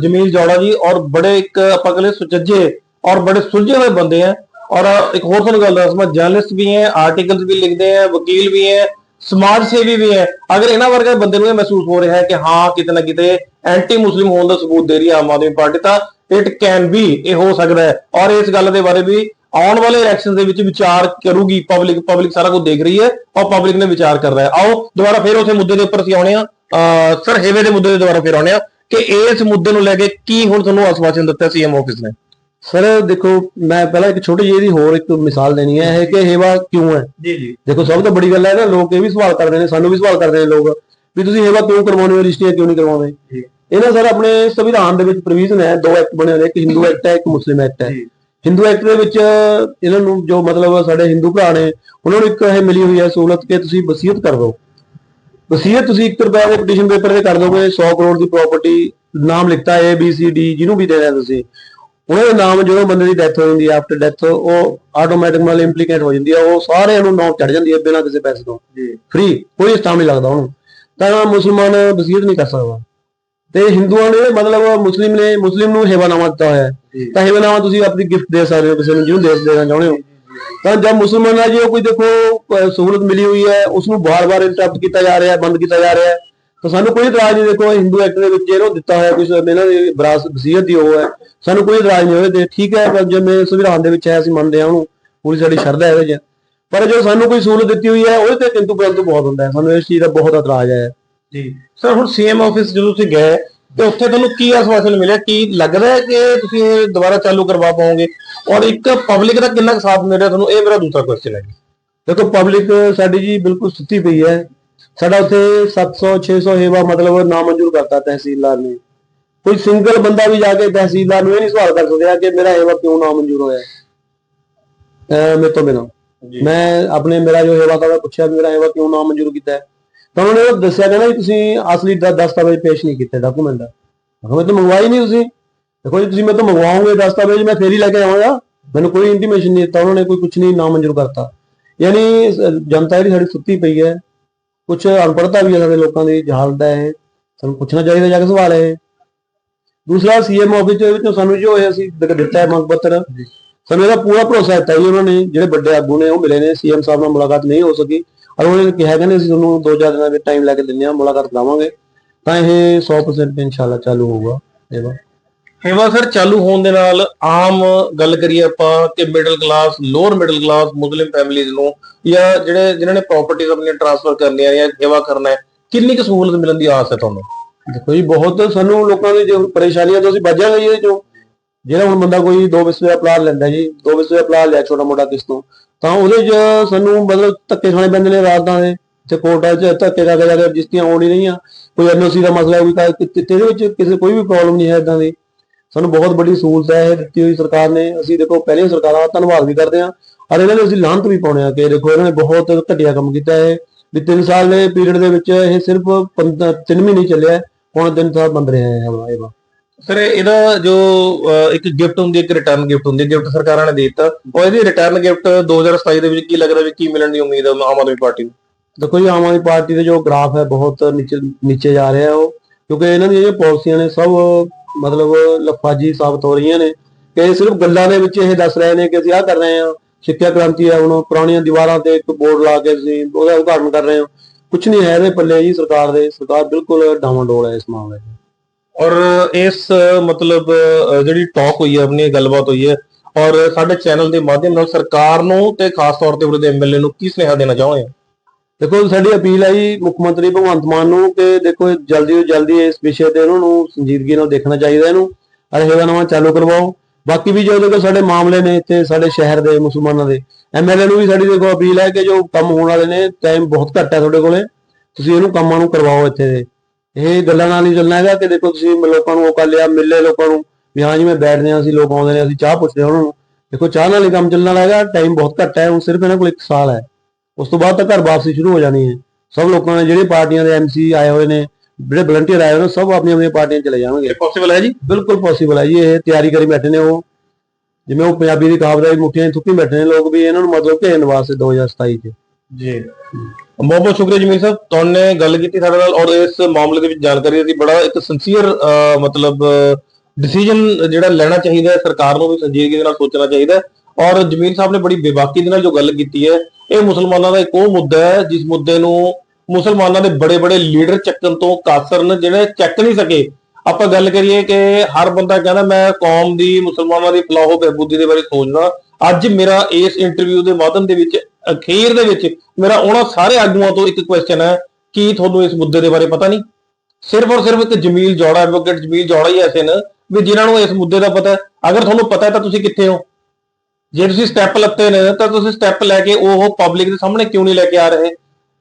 ਜਮੀਲ ਜੌੜਾ ਜੀ ਔਰ ਬੜੇ ਇੱਕ ਆਪਾਂ ਕਹਿੰਦੇ ਸੁਚੱਜੇ ਔਰ ਬੜੇ ਸੁਲਝੇ ਹੋਏ ਬੰਦੇ ਹੈ। ਔਰ ਇੱਕ ਹੋਰ ਤੁਹਾਨੂੰ ਗੱਲ ਦੱਸਵਾਂ ਜਰਨਲਿਸਟ ਵੀ ਹੈ ਆਰਟੀਕਲਸ ਵੀ ਲਿਖਦੇ ਹੈ ਵਕੀਲ ਵੀ ਹੈ ਸਮਾਜ ਸੇਵੀ ਵੀ ਹੈ। ਅਗਰ ਇਹਨਾਂ ਵਰਗੇ ਬੰਦੇ ਨੂੰ ਇਹ ਮਹਿਸੂਸ ਹੋ ਰਿਹਾ ਹੈ ਕਿ ਹਾਂ ਕਿਤੇ ਨਾ ਕਿਤੇ ਐਂਟੀ ਮੁਸਲਿਮ ਹੋਣ ਦਾ ਸਬੂਤ ਦੇ ਰਹੀ ਹੈ ਆਮ ਆਦਮੀ ਪਾਰਟੀ ਤਾਂ ਇਟ ਕੈਨ ਬੀ ਇਹ ਹੋ ਸਕਦਾ ਹੈ। ਔਰ ਇਸ ਗੱਲ ਦੇ ਬਾਰੇ ਵੀ ਆਉਣ ਵਾਲੇ ਇਲੈਕਸ਼ਨ ਦੇ ਵਿੱਚ ਵਿਚਾਰ ਕਰੂਗੀ ਪਬਲਿਕ ਪਬਲਿਕ ਸਾਰਾ ਕੁਝ ਦੇਖ ਰਹੀ ਹੈ ਔਰ ਪਬਲਿਕ ਨੇ ਵਿਚਾਰ ਕਰਨਾ ਹੈ ਆਓ ਦੁਬਾਰਾ ਫਿਰ ਉਸੇ ਮੁੱਦੇ ਦੇ ਉੱਪਰ ਅਸੀਂ ਆਉਣੇ ਆ ਸਰ ਹੇਵੇ ਦੇ ਮੁੱਦੇ ਦੇ ਦੁਬਾਰਾ ਫਿਰ ਆਉਣੇ ਆ ਕਿ ਇਸ ਮੁੱਦੇ ਨੂੰ ਲੈ ਕੇ ਕੀ ਹੁਣ ਤੁਹਾਨੂੰ ਆਸਵਾਚਨ ਦਿੱਤਾ ਸੀਐਮ ਆਫਿਸ ਨੇ? ਸਰ ਦੇਖੋ ਮੈਂ ਪਹਿਲਾਂ ਇੱਕ ਛੋਟੀ ਜਿਹੀ ਦੀ ਹੋਰ ਇੱਕ ਮਿਸਾਲ ਦੇਣੀ ਹੈ ਇਹ ਕਿ ਹੇਵਾ ਕਿਉਂ ਹੈ? ਜੀ ਜੀ। ਦੇਖੋ ਸਭ ਤੋਂ ਬੜੀ ਗੱਲ ਹੈ ਨਾ ਲੋਕ ਇਹ ਵੀ ਸਵਾਲ ਕਰਦੇ ਨੇ ਸਾਨੂੰ ਵੀ ਸਵਾਲ ਕਰਦੇ ਨੇ ਲੋਕ ਵੀ ਤੁਸੀਂ ਹੇਵਾ ਕਿਉਂ ਕਰਵਾਉਂਦੇ ਹੋ ਰਜਿਸਟਰੀਆਂ ਕਿਉਂ ਨਹੀਂ ਕਰਵਾਉਂਦੇ? ਜੀ। ਇਹਨਾਂ ਸਰ ਆਪਣੇ ਸੰਵਿਧਾਨ ਦੇ ਵਿੱਚ ਪ੍ਰੋਵੀਜ਼ਨ ਹੈ ਦੋ ਐਕਟ ਬਣੇ ਹੋਏ ਇੱਕ ਹਿੰਦੂ ਐਕਟ ਹੈ ਇੱਕ ਮੁਸਲਿਮ ਐਕਟ ਹੈ। ਹਿੰਦੂ ਐਕਟ ਦੇ ਵਿੱਚ ਇਹਨਾਂ ਨੂੰ ਜੋ ਮਤਲਬ ਸਾਡੇ ਹਿੰਦੂ ਭਰਾ ਨੇ ਉਹਨਾਂ ਨੂੰ ਇੱਕ ਇਹ ਮਿਲੀ ਹੋਈ ਹੈ ਸਹੂਲਤ ਕਿ ਤੁਸੀਂ ਵਸੀਅਤ ਕਰ ਦਿਓ। ਵਸੀਅਤ ਤੁਸੀਂ 1 ਰੁਪਏ ਦੇ ਪਟੀਸ਼ਨ ਪੇਪਰ ਤੇ ਕਰ ਦੋਗੇ 100 ਕਰੋੜ ਦੀ ਪ੍ਰਾਪਰਟੀ ਨਾਮ ਲਿਖਤਾ A B C D ਜਿਹਨੂੰ ਵੀ ਦੇਣਾ ਤੁਸੀਂ। ਉਹਨਾਂ ਦੇ ਨਾਮ ਜਦੋਂ ਬੰਦੇ ਦੀ ਡੈਥ ਹੋ ਜਾਂਦੀ ਹੈ ਆਫਟਰ ਡੈਥ ਉਹ ਆਟੋਮੈਟਿਕ ਨਾਲ ਇੰਪਲੀਕੇਟ ਹੋ ਜਾਂਦੀ ਹੈ ਉਹ ਸਾਰਿਆਂ ਨੂੰ ਨਾਮ ਚੜ ਜਾਂਦੀ ਹੈ ਬਿਨਾਂ ਕਿਸੇ ਪੈਸੇ ਤੋਂ। ਜੀ। ਫ੍ਰੀ ਕੋਈ ਸਟਾਮ ਨਹੀਂ ਲੱਗਦਾ ਉਹਨੂੰ। ਤਾਂ ਮੁਸਲਮਾਨ ਵਸੀਅਤ ਨਹੀਂ ਕਰ ਸਕਦਾ। ਤੇ ਹਿੰਦੂਆਂ ਨੇ ਮਤਲਬ ਮੁਸਲਿਮ ਨੇ ਮੁਸਲਿਮ ਨੂੰ ਹੇਵਾਨਾਮਾ ਦਿੱਤਾ ਹੋਇਆ ਹੈ। ਤਾਂ ਹੇਵਾਨਾਮਾ ਤੁਸੀਂ ਆਪਣੀ ਗਿਫਟ ਦੇ ਸਕਦੇ ਹੋ ਕਿਸੇ ਨੂੰ ਜਿਹਨੂੰ ਦੇਣਾ ਚਾਹੁੰਦੇ ਹੋ। ਤਾਂ ਜਦ ਮੁਸਲਮਾਨ ਜੇ ਕੋਈ ਦੇਖੋ ਸਹੂਲਤ ਮਿਲੀ ਹੋਈ ਹੈ ਉਸ ਨੂੰ ਬਾਰ-ਬਾਰ ਇੰਟਰਪਟ ਕੀਤਾ ਜਾ ਰਿਹਾ ਹੈ ਬੰਦ ਕੀਤਾ ਜਾ ਰਿਹਾ ਹੈ ਤਾਂ ਸਾਨੂੰ ਕੋਈ ਇਤਰਾਜ਼ ਨਹੀਂ ਦੇਖੋ ਹਿੰਦੂ ਐਕਟ ਦੇ ਵਿੱਚ ਇਹਨੂੰ ਦਿੱਤਾ ਹੋਇਆ ਕੁਝ ਇਹਨਾਂ ਦੀ ਵਿਰਾਸਤ ਵਸੀਅਤ ਦੀ ਉਹ ਹੈ। ਸਾਨੂੰ ਕੋਈ ਇਤਰਾਜ਼ ਨਹੀਂ ਹੋਵੇ ਠੀਕ ਹੈ ਪਰ ਜਿਵੇਂ ਸੰਵਿਧਾਨ ਦੇ ਵਿੱਚ ਹੈ ਅਸੀਂ ਮੰਨਦੇ ਹਾਂ ਉਹਨੂੰ ਪੂਰੀ ਸਾਡੀ ਸ਼ਰਧਾ ਹੈ ਇਹਦੇ 'ਚ ਪਰ ਜੋ ਸਾਨੂੰ ਕੋਈ ਸਹੂਲਤ ਦਿੱਤੀ ਹੋਈ ਹੈ ਉਹਦੇ ਤੇ ਕਿੰਤੂ ਪਰੰਤੂ ਬਹੁਤ ਹੁੰਦਾ ਹੈ। ਸਾਨੂੰ ਇਸ ਚੀਜ਼ ਦਾ ਬਹੁਤ ਇਤਰਾਜ਼ ਹੈ। ਜੀ। ਸਰ ਹੁਣ ਸੀਐਮ ਆਫਿਸ ਜਦੋਂ ਤੁਸੀਂ ਗਏ ਤੇ ਉੱਥੇ ਤੁਹਾਨੂੰ ਕੀ ਆਸਵਾਸ਼ਨ ਮਿਲਿਆ? ਕੀ ਲੱਗਦਾ ਹੈ ਕਿ ਤੁਸੀਂ ਇਹ ਦੁਬਾਰਾ ਚਾਲੂ ਕਰਵਾ ਪਾਓਗੇ? ਔਰ ਇੱਕ ਪਬਲਿਕ ਦਾ ਕਿੰਨਾ ਕੁ ਸਾਥ ਮਿਲ ਰਿਹਾ ਤੁਹਾਨੂੰ? ਇਹ ਮੇਰਾ ਦੂਸਰਾ ਕੁਐਸਚਨ ਹੈ ਦੇਖੋ ਪਬਲਿਕ ਸਾਡੀ ਜੀ ਬਿਲਕੁਲ ਸੁੱਤੀ ਪਈ ਹੈ। ਸਾਡਾ ਉੱਥੇ 700 600 ਹੇਵਾ ਮਤਲਬ ਨਾਮਨਜ਼ੂਰ ਕਰਤਾ ਤਹਿਸੀਲਦਾਰ ਨੇ। ਕੋਈ ਸਿੰਗਲ ਬੰਦਾ ਵੀ ਜਾ ਕੇ ਤਹਿਸੀਲਦਾਰ ਨੂੰ ਇਹ ਨਹੀਂ ਸਵਾਲ ਕਰ ਸਕਦਾ ਕਿ ਮੇਰਾ ਹੇਵਾ ਕਿਉਂ ਨਾਮਨਜ਼ੂਰ ਹੋਇਆ ਮੇਰੇ ਤੋਂ ਬਿਨਾਂ। ਮੈਂ ਆਪਣੇ ਮੇਰਾ ਜੋ ਹੇਵਾ ਦਾ ਪੁੱਛਿਆ ਵੀ ਮੇਰਾ ਹੇਵਾ ਕਿਉਂ ਨਾਮਨਜ਼ੂਰ ਕੀਤਾ ਹੈ। ਤਾਂ ਉਹਨਾਂ ਨੇ ਉਹ ਦੱਸਿਆ ਕਹਿੰਦਾ ਵੀ ਤੁਸੀਂ ਅਸਲੀ ਦ- ਦਸਤਾਵੇਜ਼ ਪੇਸ਼ ਨਹੀਂ ਕੀਤੇ ਡਾਕੂਮੈਂਟ ਮੈਂ ਕਿਹਾ ਮੈਂ ਤਾਂ ਮੰਗਵਾਈ ਨਹੀਂ ਤੁਸੀਂ। ਦੇਖੋ ਜੀ ਤੁਸੀਂ ਮੇਰੇ ਤੋਂ ਮੰਗਵਾਓਗੇ ਦਸਤਾਵੇਜ਼ ਮੈਂ ਫੇਰ ਹੀ ਲੈ ਕੇ ਆਵਾਂਗਾ। ਮੈਨੂੰ ਕੋਈ ਇੰਟੀਮੇਸ਼ਨ ਨਹੀਂ ਦਿੱਤਾ ਉਹਨਾਂ ਨੇ ਕੋਈ ਕੁਝ ਨਹੀਂ ਨਾਮਨਜ਼ੂਰ ਕਰਤਾ। ਯਾਨੀ ਸ- ਜਨਤਾ ਜਿਹੜੀ ਸਾਡੀ ਸੁੱਤੀ ਪਈ ਹੈ ਕੁਝ ਅਨਪੜ੍ਹਤਾ ਵੀ ਹੈ ਸਾਡੇ ਲੋਕਾਂ ਦੀ ਜਹਾਲਤ ਹੈ। ਸਾਨੂੰ ਪੁੱਛਣਾ ਚਾਹੀਦਾ ਜਾ ਕੇ ਸਵਾਲ ਹੈ। ਦੂਸਰਾ ਸੀਐਮ ਆਫਿਸ ਦੇ ਵਿੱਚੋਂ ਸਾਨੂੰ ਜੋ ਹੋਇਆ ਸੀ ਦ- ਦਿੱਤਾ ਹੈ ਮੰਗ ਪੱਤਰ ਸਾਨੂੰ ਇਹਦਾ ਪੂਰਾ ਭਰੋਸਾ ਦਿੱਤਾ ਜੀ ਉਹਨਾਂ ਨੇ ਜਿਹੜੇ ਵੱਡੇ ਆਗੂ ਨੇ ਉਹ ਮਿਲੇ ਨੇ ਸੀਐਮ ਸਾਹਿਬ ਨਾਲ ਮੁਲਾਕਾਤ ਨਹੀਂ ਹੋ ਸਕੀ। ਔਰ ਉਹਨਾਂ ਕਿਹਾ ਕਹਿੰਦੇ ਅਸੀਂ ਤੁਹਾਨੂੰ ਦੋ ਚਾਰ ਦਿਨਾਂ ਵਿੱਚ ਟਾਈਮ ਲੈ ਕੇ ਦਿੰਦੇ ਹਾਂ ਮੁਲਾਕਾਤ ਕਰਾਵਾਂਗੇ ਤਾਂ ਇਹ 100% ਇਨਸ਼ਾਅੱਲਾ ਚਾਲੂ ਹੋਊਗਾ ਇਹਦਾ ਹੇਵਾ ਸਰ ਚਾਲੂ ਹੋਣ ਦੇ ਨਾਲ ਆਮ ਗੱਲ ਕਰੀਏ ਆਪਾਂ ਕਿ middle class lower middle class Muslim families ਨੂੰ ਜਾਂ ਜਿਹੜੇ ਜਿਨ੍ਹਾਂ ਨੇ ਪ੍ਰਾਪਰਟੀਆਂ ਆਪਣੀਆਂ ਟ੍ਰਾਂਸਫਰ ਕਰਨੀਆਂ ਜਾਂ ਸੇਵਾ ਕਰਨਾ ਹੈ ਕਿੰਨੀ ਕੁ ਸਹੂਲਤ ਮਿਲਣ ਦੀ ਆਸ ਹੈ ਤੁਹਾਨੂੰ? ਦੇਖੋ ਜੀ ਬਹੁਤ ਸਾਨੂੰ ਲੋਕਾਂ ਦੀ ਜੋ ਪਰੇਸ਼ਾਨੀਆਂ ਤੋਂ ਅਸੀਂ ਬਚਾਂਗੇ ਜੀ ਇਹਦੇ ਚੋਂ। ਜਿਹੜਾ ਹੁਣ ਬੰਦਾ ਕੋਈ ਦੋ ਵਿਸਵੇ ਦਾ ਪਲਾਟ ਲੈਂਦਾ ਜੀ ਦੋ ਵਿਸਵੇ ਦਾ ਪਲਾਟ ਲਿਆ ਛੋਟਾ ਮੋਟਾ ਕਿਸ ਤੋਂ ਤਾਂ ਉਹਦੇ 'ਚ ਸਾਨੂੰ ਮਤਲਬ ਧੱਕੇ ਖਾਣੇ ਪੈਂਦੇ ਨੇ ਰਾਤਾਂ ਦੇ ਤੇ ਕੋਰਟਾਂ 'ਚ ਧੱਕੇ ਖਾ ਜਾ ਕੇ ਰਜਿਸਟਰੀਆਂ ਹੋਣੀ ਰਹੀਆਂ ਕੋਈ ਐਨਓਸੀ ਦਾ ਮਸਲਾ ਕੋਈ ਕਾ- ਵਿੱਚ ਕਿਸੇ ਕੋਈ ਵੀ ਪ੍ਰੋਬਲਮ ਨਹੀਂ ਹੈ ਇਦਾਂ ਦੀ। ਸਾਨੂੰ ਬਹੁਤ ਵੱਡੀ ਸਹੂਲਤ ਹੈ ਇਹ ਦਿੱਤੀ ਹੋਈ ਸਰਕਾਰ ਨੇ। ਅਸੀਂ ਦੇਖੋ ਪਹਿਲੀਆਂ ਸਰਕਾਰਾਂ ਦਾ ਧੰਨਵਾਦ ਵੀ ਕਰਦੇ ਹਾਂ ਔਰ ਇਹਨਾਂ ਨੂੰ ਅਸੀਂ ਲਾਹਨਤ ਵੀ ਪਾਉਣੇ ਆ ਕਿ ਦੇਖੋ ਇਹਨਾਂ ਨੇ ਬਹੁਤ ਘਟੀਆ ਕੰਮ ਕੀਤਾ ਹੈ ਵੀ 3 ਸਾਲ ਦੇ ਪੀਰੀਅਡ ਦੇ ਵਿੱਚ ਇਹ ਸਿਰਫ 3 ਮਹੀਨੇ ਚੱਲਿਆ ਹੈ, ਹੁਣ 3 ਸਾਲ ਬੰਦ ਰਿਹਾ ਹੈ ਇਹ ਵਾ ਸਰ, ਇਹਦਾ ਜੋ ਇੱਕ ਗਿਫਟ ਹੁੰਦੀ ਹੈ, ਇੱਕ ਰਿਟਰਨ ਗਿਫਟ ਹੁੰਦੀ ਹੈ ਗਿਫਟ ਸਰਕਾਰਾਂ ਨੇ ਦੇ ਦਿੱਤਾ। ਉਹ ਇਹਦੀ ਰਿਟਰਨ ਗਿਫਟ 2027 ਦੇ ਵਿੱਚ ਕੀ ਲੱਗਦਾ ਵੀ ਕੀ ਮਿਲਣ ਦੀ ਉਮੀਦ ਹੈ ਆਮ ਆਦਮੀ ਪਾਰਟੀ ਨੂੰ? ਦੇਖੋ ਜੀ, ਆਮ ਆਦਮੀ ਪਾਰਟੀ ਦੇ ਜੋ ਗ੍ਰਾਫ ਹੈ, ਬਹੁਤ ਨੀਚੇ ਨੀਚੇ ਜਾ ਰਿਹਾ ਉਹ। ਕਿਉਂਕਿ ਇਹਨਾਂ ਦੀਆਂ ਜਿਹੜੀਆਂ ਪਾਲਿਸੀਆਂ ਨੇ, ਸਭ ਮਤਲਬ ਲਫਾਜੀ ਸਾਬਤ ਹੋ ਰਹੀਆਂ ਨੇ। ਕਿ ਇਹ ਸਿਰਫ ਗੱਲਾਂ ਦੇ ਵਿੱਚ ਇਹ ਦੱਸ ਰਹੇ ਨੇ ਕਿ ਅਸੀਂ ਆਹ ਕਰ ਰਹੇ ਹਾਂ, ਸਿੱਖਿਆ ਕ੍ਰਾਂਤੀ ਹੈ ਹੁਣ, ਪੁਰਾਣੀਆਂ ਦੀਵਾਰਾਂ ਤੇ ਇੱਕ ਬੋਰਡ ਲਾ ਕੇ ਅਸੀਂ ਉਹਦਾ ਉਦਾਹਰਣ ਕਰ ਰਹੇ ਹਾਂ। ਕੁਝ ਨਹੀਂ ਹੈ ਇਹਦੇ ਪੱਲੇ ਜੀ ਸਰਕਾਰ ਦੇ, ਸਰਕਾਰ ਬਿਲਕੁਲ ਡਾਵਾਂਡੋਲ ਹੈ ਇਸ ਮਾਮਲੇ 'ਚ। ਔਰ ਇਸ, ਮਤਲਬ ਜਿਹੜੀ ਟਾਕ ਹੋਈ ਹੈ, ਆਪਣੀ ਗੱਲਬਾਤ ਹੋਈ ਹੈ, ਔਰ ਸਾਡੇ ਚੈਨਲ ਦੇ ਮਾਧਿਅਮ ਨਾਲ ਸਰਕਾਰ ਨੂੰ ਤੇ ਖਾਸ ਤੌਰ ਤੇ ਉਹਦੇ ਐਮਐਲਏ ਨੂੰ ਕੀ ਸੁਨੇਹਾ ਦੇਣਾ ਚਾਹੁੰਦੇ ਆ ਦੇਖੋ, ਸਾਡੀ ਅਪੀਲ ਹੈ ਜੀ, ਮੁੱਖ ਮੰਤਰੀ ਭਗਵੰਤ ਮਾਨ ਨੂੰ ਕਿ ਦੇਖੋ, ਜਲਦੀ ਤੋਂ ਜਲਦੀ ਇਸ ਵਿਸ਼ੇ ਤੇ ਉਹਨਾਂ ਨੂੰ ਸੰਜੀਦਗੀ ਨਾਲ ਦੇਖਣਾ ਚਾਹੀਦਾ ਇਹਨੂੰ ਅਰੇ ਇਹਦਾ ਨਵਾਂ ਚਾਲੂ ਕਰਵਾਓ। ਬਾਕੀ ਵੀ ਜੋ ਦੇਖੋ, ਸਾਡੇ ਮਾਮਲੇ ਨੇ ਇੱਥੇ, ਸਾਡੇ ਸ਼ਹਿਰ ਦੇ ਮੁਸਲਮਾਨਾਂ ਦੇ ਐਮਐਲਏ ਨੂੰ ਵੀ ਸਾਡੀ ਦੇਖੋ, ਅਪੀਲ ਹੈ ਕਿ ਜੋ ਕੰਮ ਹੋਣ ਵਾਲੇ ਨੇ ਟਾਈਮ ਬਹੁਤ ਘੱਟ ਹੈ ਤੁਹਾਡੇ ਕੋਲੇ, ਤੁਸੀਂ ਇਹਨੂੰ ਕੰਮਾਂ ਨੂੰ ਕਰਵਾਓ ਇੱਥੇ ਦੇ। ਇਹ ਗੱਲਾਂ ਨਾਲ ਨਹੀਂ ਚੱਲਣਾ ਹੈਗਾ ਕਿ ਦੇਖੋ ਤੁਸੀਂ ਲੋਕਾਂ ਨੂੰ ਕਰ ਲਿਆ ਮਿਲੇ ਲੋਕਾਂ ਨੂੰ। ਵੀ ਹਾਂ ਜੀ ਮੈਂ ਬੈਠਦੇ ਹਾਂ ਅਸੀਂ ਲੋਕ ਆਉਂਦੇ ਨੇ ਅਸੀਂ ਚਾਹ ਪੁੱਛਦੇ ਹਾਂ ਉਹਨਾਂ ਨੂੰ। ਦੇਖੋ ਚਾਹ ਨਾਲ ਹੀ ਕੰਮ ਚੱਲਣ ਵਾਲਾ ਹੈਗਾ ਟਾਈਮ ਬਹੁਤ ਘੱਟ ਹੈ ਹੁਣ ਸਿਰਫ ਇਹਨਾਂ ਕੋਲ ਇੱਕ ਸਾਲ ਹੈ। ਉਸ ਤੋਂ ਬਾਅਦ ਤਾਂ ਘਰ ਵਾਪਸੀ ਸ਼ੁਰੂ ਹੋ ਜਾਣੀ ਹੈ। ਸਭ ਲੋਕਾਂ ਨੇ ਜਿਹੜੇ ਪਾਰਟੀਆਂ ਦੇ ਐਮਸੀ ਆਏ ਹੋਏ ਨੇ ਜਿਹੜੇ ਵਲੰਟੀਅਰ ਆਏ ਹੋਏ ਨੇ ਸਭ ਆਪਣੀਆਂ ਆਪਣੀਆਂ ਪਾਰਟੀਆਂ ਚਲੇ ਜਾਣਗੇ। ਪੋਸੀਬਲ ਹੈ ਜੀ? ਬਿਲਕੁਲ ਪੋਸੀਬਲ ਹੈ ਜੀ ਇਹ ਤਿਆਰੀ ਕਰੀ ਬੈਠੇ ਨੇ ਉਹ। ਜਿਵੇਂ ਉਹ ਪੰਜਾਬੀ ਦੀ ਕਹਾਵਤ ਹੈ ਮੁੱਠੀਆਂ ਥੁੱਕੀ ਬੈਠੇ ਨੇ ਲੋਕ ਵੀ ਇਹਨਾਂ ਨੂੰ ਮਤਲਬ ਘੇਰਨ ਵਾਸਤੇ 2027 'ਚ। ਜੀ। ਬਹੁਤ ਬਹੁਤ ਸ਼ੁਕਰੀਆ ਜਮੀਲ ਸਾਹਿਬ। ਤੁਹਾਨੇ ਗੱਲ ਕੀਤੀ, ਸਾਡੇ ਨਾਲ ਔਰ ਇਸ ਮਾਮਲੇ ਦੇ ਵਿੱਚ ਜਾਣਕਾਰੀ ਦਿੱਤੀ। ਬੜਾ ਇੱਕ ਸਿੰਸੀਅਰ ਮਤਲਬ ਡਿਸੀਜਨ ਜਿਹੜਾ ਲੈਣਾ ਚਾਹੀਦਾ ਹੈ, ਸਰਕਾਰ ਨੂੰ ਵੀ ਸੰਜੀਦਗੀ ਦੇ ਨਾਲ ਸੋਚਣਾ ਚਾਹੀਦਾ ਹੈ। ਔਰ ਜਮੀਲ ਸਾਹਿਬ ਨੇ ਬੜੀ ਬੇਬਾਕੀ ਦੇ ਨਾਲ ਜੋ ਗੱਲ ਕੀਤੀ ਹੈ, ਇਹ ਮੁਸਲਮਾਨਾਂ ਦਾ ਇੱਕ ਉਹ ਮੁੱਦਾ ਹੈ, ਜਿਸ ਮੁੱਦੇ ਨੂੰ ਮੁਸਲਮਾਨਾਂ ਦੇ ਬੜੇ ਬੜੇ ਲੀਡਰ ਚੱਕਣ ਤੋਂ ਕਾਸਰ ਨੇ, ਜਿਹੜੇ ਚੱਕ ਨਹੀਂ ਸਕੇ। ਆਪਾਂ ਗੱਲ ਕਰੀਏ ਕਿ ਹਰ ਬੰਦਾ ਕਹਿੰਦਾ, ਮੈਂ ਕੌਮ ਦੀ, ਮੁਸਲਮਾਨਾਂ ਦੀ ਫਲਾਹੋ ਬਹਿਬੂਦੀ ਦੇ ਬਾਰੇ ਸੋਚਦਾ। ਅੱਜ ਮੇਰਾ ਇਸ ਇੰਟਰਵਿਊ ਦੇ ਮਾਧਿਅਮ ਦੇ ਵਿੱਚ ਅਖੀਰ ਦੇ ਵਿੱਚ ਮੇਰਾ ਉਹਨਾਂ ਸਾਰੇ ਆਗੂਆਂ ਤੋਂ ਇੱਕ ਕੁਐਸਚਨ ਹੈ, ਕੀ ਤੁਹਾਨੂੰ ਇਸ ਮੁੱਦੇ ਦੇ ਬਾਰੇ ਪਤਾ ਨਹੀਂ? ਸਿਰਫ ਔਰ ਸਿਰਫ ਇੱਕ ਜਮੀਲ ਜੋੜਾ ਐਡਵੋਕੇਟ ਜਮੀਲ ਜੋੜਾ ਹੀ ਐਸੇ ਨੇ ਵੀ ਜਿਨ੍ਹਾਂ ਨੂੰ ਇਸ ਮੁੱਦੇ ਦਾ ਪਤਾ ਹੈ। ਅਗਰ ਤੁਹਾਨੂੰ ਪਤਾ ਹੈ ਤਾਂ ਤੁਸੀਂ ਕਿੱਥੇ ਹੋ? ਜੇ ਤੁਸੀਂ ਸਟੈਪ ਲੱਤੇ ਨੇ, ਤਾਂ ਤੁਸੀਂ ਸਟੈਪ ਲੈ ਕੇ ਉਹ ਪਬਲਿਕ ਦੇ ਸਾਹਮਣੇ ਕਿਉਂ ਨਹੀਂ ਲੈ ਕੇ ਆ ਰਹੇ?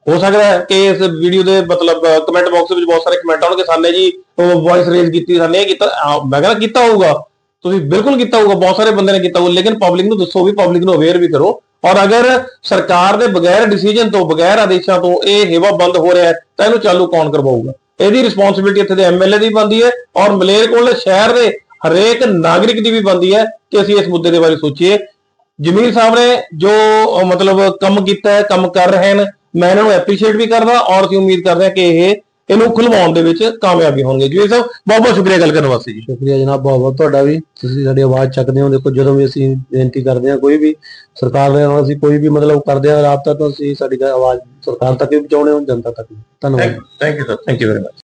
ਹੋ ਸਕਦਾ ਹੈ ਕਿ ਇਸ ਵੀਡੀਓ ਦੇ ਮਤਲਬ ਕਮੈਂਟ ਬਾਕਸ ਵਿੱਚ ਬਹੁਤ ਸਾਰੇ ਕਮੈਂਟ ਆਉਣਗੇ। ਸਾਨੇ ਜੀ ਵੌਇਸ ਰੇਜ਼ ਕੀਤੀ, ਸਾਨੇ ਇਹ ਕੀਤਾ। ਮੈਂ ਕਹਿੰਦਾ ਕੀਤਾ ਹੋਊਗਾ। ਤੁਸੀਂ ਬਿਲਕੁਲ ਕੀਤਾ ਹੋਊਗਾ, ਬਹੁਤ ਸਾਰੇ ਬੰਦੇ ਨੇ ਕੀਤਾ ਹੋਊਗਾ। ਲੇਕਿਨ ਪਬਲਿਕ ਨੂੰ ਦੱਸੋ ਵੀ ਪਬਲਿਕ ਨੂੰ ਅਵੇਅਰ ਵੀ ਕਰੋ। ਔਰ ਅਗਰ ਸਰਕਾਰ ਦੇ ਬਗੈਰ ਡਿਸੀਜਨ ਤੋਂ, ਬਗੈਰ ਆਦੇਸ਼ਾਂ ਤੋਂ ਇਹ ਹੇਵਾ ਬੰਦ ਹੋ ਰਿਹਾ ਹੈ, ਤਾਂ ਇਹਨੂੰ ਚਾਲੂ ਕੌਣ ਕਰਵਾਊਗਾ? ਇਹਦੀ ਰਿਸਪੌਂਸਿਬਿਲਟੀ ਇੱਥੇ ਦੇ ਐਮਐਲਏ ਦੀ ਬਣਦੀ ਹੈ ਔਰ ਮਲੇਰਕੋਟਲੇ ਸ਼ਹਿਰ ਦੇ ਹਰੇਕ ਨਾਗਰਿਕ ਦੀ ਵੀ ਬਣਦੀ ਹੈ ਕਿ ਅਸੀਂ ਇਸ ਮੁੱਦੇ ਦੇ ਬਾਰੇ ਸੋਚੀਏ। ਜ਼ਮੀਰ ਸਾਹਿਬ ਨੇ ਜੋ ਮਤਲਬ ਕੰਮ ਕੀਤਾ ਹੈ, ਕੰਮ ਕਰ ਰਹੇ ਹਨ, ਮੈਂ ਇਹਨਾਂ ਨੂੰ ਐਪਰੀਸ਼ੀਏਟ ਵੀ ਕਰਦਾ ਔਰ ਅਸੀਂ ਉਮੀਦ ਕਰਦੇ ਹਾਂ ਕਿ ਇਹ ਇਹਨੂੰ ਖੁਲਵਾਉਣ ਦੇ ਵਿੱਚ ਕਾਮਯਾਬੀ ਹੋਣਗੇ। ਜਮੀਲ ਸਾਹਿਬ ਬਹੁਤ ਬਹੁਤ ਸ਼ੁਕਰੀਆ ਗੱਲ ਕਰਨ ਵਾਸਤੇ ਜੀ। ਸ਼ੁਕਰੀਆ ਜਨਾਬ ਬਹੁਤ ਬਹੁਤ ਤੁਹਾਡਾ ਵੀ। ਤੁਸੀਂ ਸਾਡੀ ਆਵਾਜ਼ ਚੱਕਦੇ ਹੋ। ਦੇਖੋ ਜਦੋਂ ਵੀ ਅਸੀਂ ਬੇਨਤੀ ਕਰਦੇ ਹਾਂ ਕੋਈ ਵੀ ਸਰਕਾਰ ਦੇ ਨਾਲ ਅਸੀਂ ਕੋਈ ਵੀ ਮਤਲਬ ਕਰਦੇ ਹਾਂ ਰਾਬਤਾ ਤਾਂ ਅਸੀਂ ਸਾਡੀ ਆਵਾਜ਼ ਸਰਕਾਰ ਤੱਕ ਵੀ ਪਹੁੰਚਾਉਣੇ ਹੋ ਜਨਤਾ ਤੱਕ ਵੀ। ਧੰਨਵਾਦ। Thank you sir thank you very much